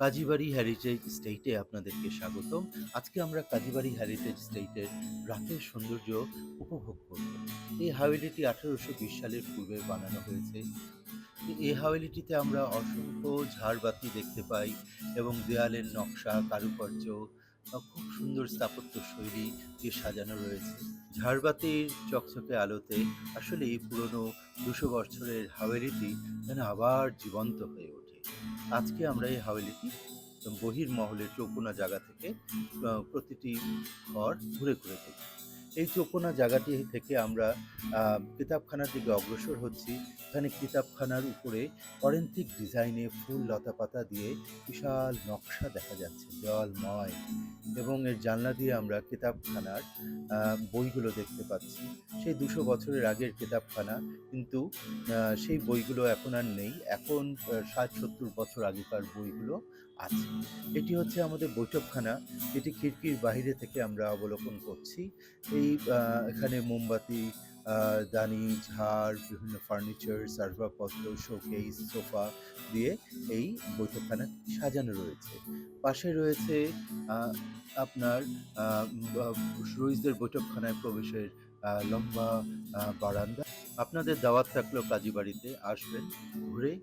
Kazibari heritage স্টেটে আপনাদেরকে স্বাগতম। আজকে আমরা কাজীবাড়ি হেরিটেজ স্টেটের রাতের সৌন্দর্য উপভোগ করব। এই হাওয়েলিটি আঠারোশো বিশ সালের পূর্বে বানানো হয়েছে। এই হাওয়েলিটিতে আমরা অসংখ্য ঝাড়বাতি দেখতে পাই এবং দেয়ালের নকশা, কারুকার্য খুব সুন্দর স্থাপত্য শৈলী দিয়ে সাজানো রয়েছে। ঝাড়বাতির চকচকে আলোতে আসলে এই পুরনো দুশো বছরের হাওয়েলিটি যেন আবার জীবন্ত হয়ে ওঠে। আজকে আমরা এই হাওয়েলিটি বহির মহলের চৌকোনা জায়গা থেকে প্রতিটি ঘর ঘুরে ঘুরে দেখি। এই চৌকোনা জায়গাটি থেকে আমরা কিতাবখানার দিকে অগ্রসর হচ্ছি। এখানে কিতাবখানার উপরে অরেন্টিক ডিজাইনে ফুল লতাপাতা দিয়ে বিশাল নকশা দেখা যাচ্ছে দেওয়ালময় এবং এর জানলা দিয়ে আমরা কিতাবখানার বইগুলো দেখতে পাচ্ছি। সেই দুশো বছরের আগের কিতাবখানা, কিন্তু সেই বইগুলো এখন আর নেই। এখন ষাট, সত্তর বছর আগেকার বইগুলো আছে। এটি হচ্ছে আমাদের বৈঠকখানা। যেটি খিড়কির বাহিরে থেকে আমরা অবলোকন করছি। এই এখানে মোমবাতি দানি, ঝাড়, বিভিন্ন ফার্নিচার সার্ভাপত্র শোকেস সোফা দিয়ে এই বৈঠকখানা সাজানো রয়েছে। পাশে রয়েছে আপনার বা- বৈঠকখানায় প্রবেশের লম্বা বারান্দা। আপনাদের দাওয়াত থাকলেও কাজী বাড়িতে আসবেন, ঘুরে